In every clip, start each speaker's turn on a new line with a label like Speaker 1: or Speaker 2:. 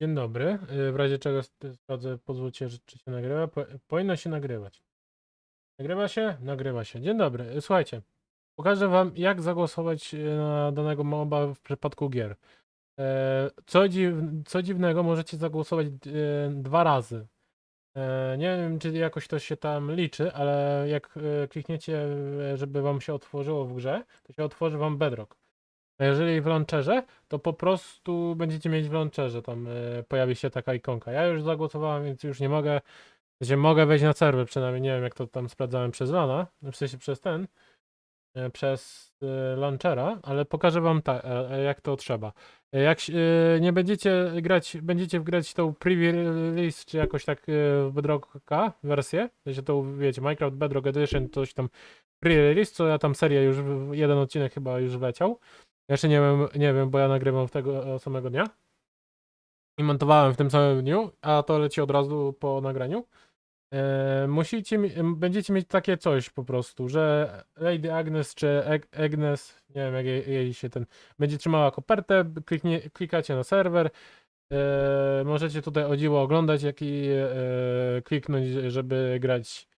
Speaker 1: Dzień dobry. Y, W razie czego st- sprawdzę, pozwólcie, czy się nagrywa. Po, powinno się nagrywać. Nagrywa się? Nagrywa się. Dzień dobry. Y, Słuchajcie, pokażę wam, jak zagłosować y, na danego moba w przypadku gier. Co, dziw, co dziwnego, możecie zagłosować y, dwa razy. Nie wiem, czy jakoś to się tam liczy, ale jak y, klikniecie, y, żeby wam się otworzyło w grze, to się otworzy wam Bedrock. A jeżeli w launcherze, to po prostu będziecie mieć w launcherze, tam e, pojawi się taka ikonka. Ja już zagłosowałem, więc już nie mogę, sensie mogę wejść na serwer przynajmniej, nie wiem jak to tam sprawdzałem przez lana, w sensie przez ten, e, przez e, launchera, ale pokażę wam tak, jak to trzeba. E, Jak e, nie będziecie grać, będziecie grać tą pre-release, czy jakoś tak w Bedrocka wersję, sensie to wiecie, Minecraft Bedrock Edition, coś tam pre-release, co ja tam serię już, jeden odcinek chyba już wleciał. Jeszcze nie wiem, nie wiem, bo ja nagrywam w tego e, samego dnia. I montowałem w tym samym dniu, a to leci od razu po nagraniu. E, musicie, będziecie mieć takie coś po prostu, że Lady Agnes czy Ag- Agnes, nie wiem jak jej, się ten, będzie trzymała kopertę, kliknie, klikacie na serwer, e, możecie tutaj o dziwo oglądać, jak i kliknąć, żeby grać,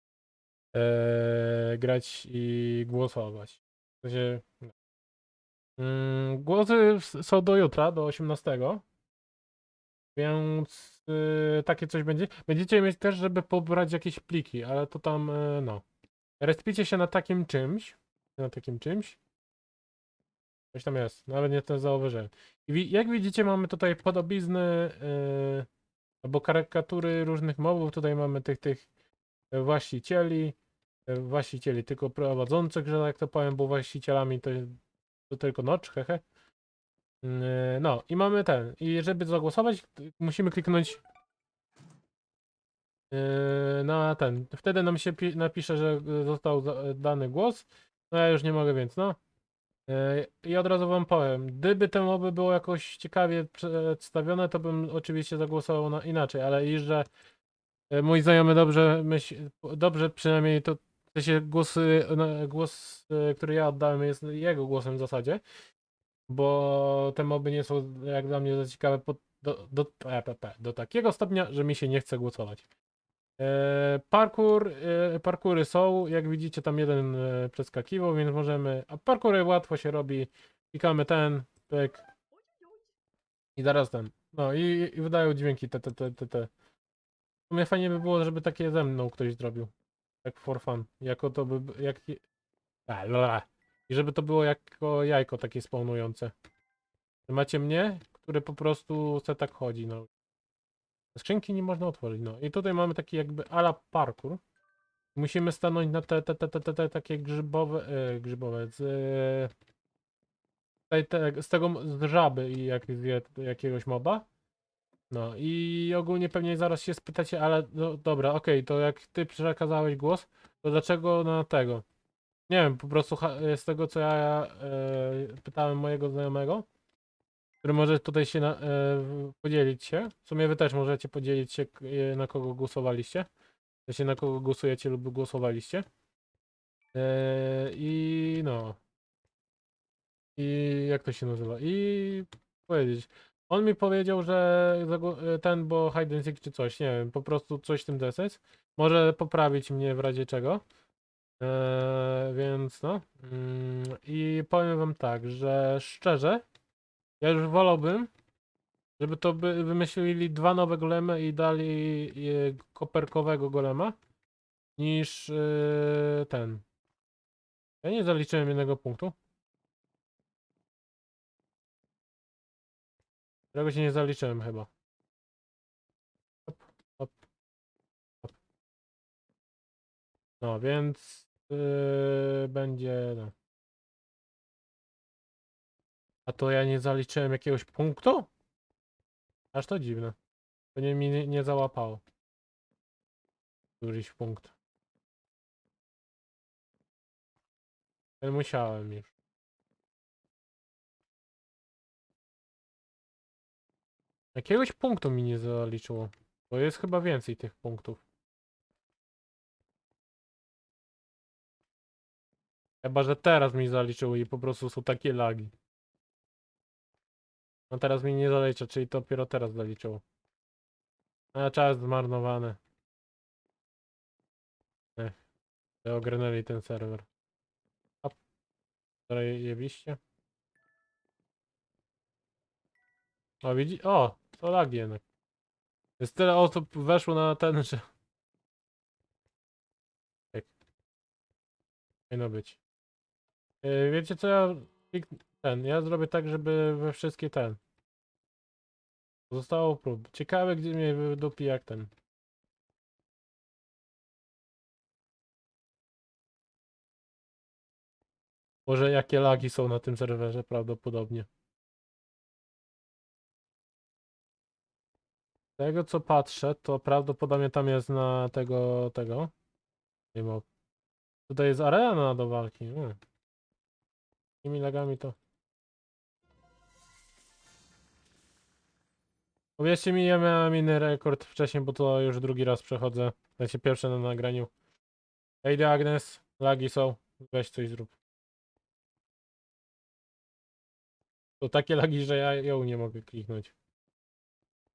Speaker 1: grać i głosować. W sensie, Mm, Głosy s- są do jutra, do 18. Więc y, takie coś będzie. Będziecie mieć też, żeby pobrać jakieś pliki, ale to tam, y, no. Respicie się na takim czymś. Na takim czymś. Coś tam jest, nawet nie to zauważyłem. I wi- jak widzicie, mamy tutaj podobizny y, albo karykatury różnych mobów. Tutaj mamy tych, tych właścicieli. Właścicieli, tylko prowadzących, że tak to powiem, bo właścicielami to, to tylko nocz, hehe. Yy, No i mamy ten. I żeby zagłosować, musimy kliknąć yy, na ten. Wtedy nam się pi- napisze, że został dany głos. No ja już nie mogę, więc no. Yy, I od razu wam powiem, gdyby te moby było jakoś ciekawie przedstawione, to bym oczywiście zagłosował na inaczej, ale i że mój znajomy dobrze myśli, dobrze przynajmniej to w sensie głos, y, na- głos, y, który ja oddałem jest jego głosem w zasadzie bo te moby nie są jak dla mnie za ciekawe pod, do, do, do takiego stopnia, że mi się nie chce głosować. E, parkour, e, parkury są, jak widzicie tam jeden przeskakiwał, więc możemy, a parkury łatwo się robi, klikamy ten, pyk i zaraz ten, no i, i wydają dźwięki te, te, te, te, te. Fajnie by było, żeby takie ze mną ktoś zrobił, tak for fun, jako to by, jak, a. I żeby to było jako jajko takie spawnujące. Macie mnie, który po prostu se tak chodzi, no. Skrzynki nie można otworzyć, no. I tutaj mamy taki jakby ala parkour. Musimy stanąć na te, te, te, te, te, te takie grzybowe, e, grzybowe, z, e, tej, te, z tego, z żaby i jak jakiegoś moba. No i ogólnie pewnie zaraz się spytacie, ale no dobra, okej, to jak ty przekazałeś głos, to dlaczego na tego? Nie wiem, po prostu ha- z tego co ja e, pytałem mojego znajomego, który może tutaj się na, e, podzielić się. W sumie wy też możecie podzielić się, e, na kogo głosowaliście. Sensie na kogo głosujecie lub głosowaliście. E, I no. I jak to się nazywa? I powiedzieć. On mi powiedział, że e, ten, bo hide czy coś, nie wiem, po prostu coś w tym deseń. Może poprawić mnie w razie czego. Eee, więc no. Mm, I powiem wam tak, że szczerze, ja już wolałbym, żeby to by wymyślili dwa nowe golemy i dali koperkowego golema, niż e, ten. Ja nie zaliczyłem jednego punktu. Którego się nie zaliczyłem chyba. Hop, hop, hop. No więc yy, będzie. No. A to ja nie zaliczyłem jakiegoś punktu? Aż to dziwne. To nie mi nie, nie załapało. Któryś punkt. Ale musiałem już. Jakiegoś punktu mi nie zaliczyło. Bo jest chyba więcej tych punktów. Chyba, że teraz mi zaliczyło i po prostu są takie lagi. No teraz mi nie zalicza, czyli to dopiero teraz zaliczyło. A czas zmarnowany. Ech. to Ogarnęli ten serwer. A. Zajebiście. O, widzi? O, to lagi jednak. Jest tyle osób weszło na ten, że... Tak. Powinno być. Yy, wiecie co ja... Ten, ja zrobię tak, żeby we wszystkie ten... Zostało prób. Ciekawe, gdzie mnie wydupi jak ten. Może jakie lagi są na tym serwerze prawdopodobnie. Tego co patrzę, to prawdopodobnie tam jest na tego, tego. Nie ma. Tutaj jest arena do walki. Hmm. Takimi lagami to. Uwierzcie mi, ja miałem inny rekord wcześniej, bo to już drugi raz przechodzę. Sensie pierwsze na nagraniu. Ej, Agnes, lagi są. Weź coś zrób. To takie lagi, że ja ją nie mogę kliknąć.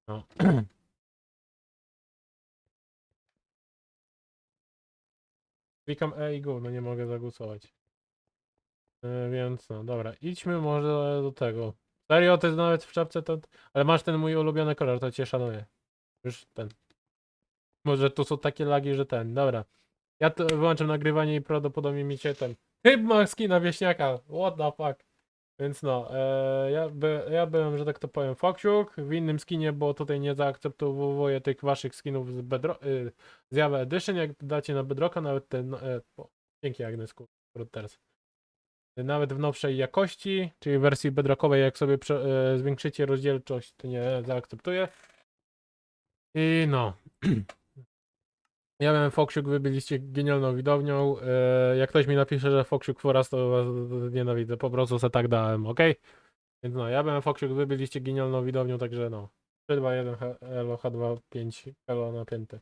Speaker 1: No. Klikam E i go, no nie mogę zagłosować. E, więc no, dobra, idźmy może do tego. Serio, ty nawet w czapce to... Ale masz ten mój ulubiony kolor, to cię szanuję. Już ten. Może tu są takie lagi, że ten, dobra. Ja to wyłączam nagrywanie i prawdopodobnie mi się ten... Ma skina wieśniaka, what the fuck. Więc no, e, ja, by, ja byłem, że tak to powiem, Foxiuk w innym skinie, bo tutaj nie zaakceptowuję tych waszych skinów z, Bedro y, z Java Edition, jak dacie na Bedrocka, nawet ten, no, e, o, dzięki Agnesku, teraz. Nawet w nowszej jakości, czyli wersji bedrockowej, jak sobie prze, e, zwiększycie rozdzielczość, to nie zaakceptuję. I no. Ja miałem Foxiuk, wy byliście genialną widownią. E, jak ktoś mi napisze, że Foxiuk Foras, to was nienawidzę. Po prostu se tak dałem, ok? Więc no, ja byłem Foxiuk, wy byliście genialną widownią, także no. 3, 2, 1, H- Elo, H2, 5, Elo napięte.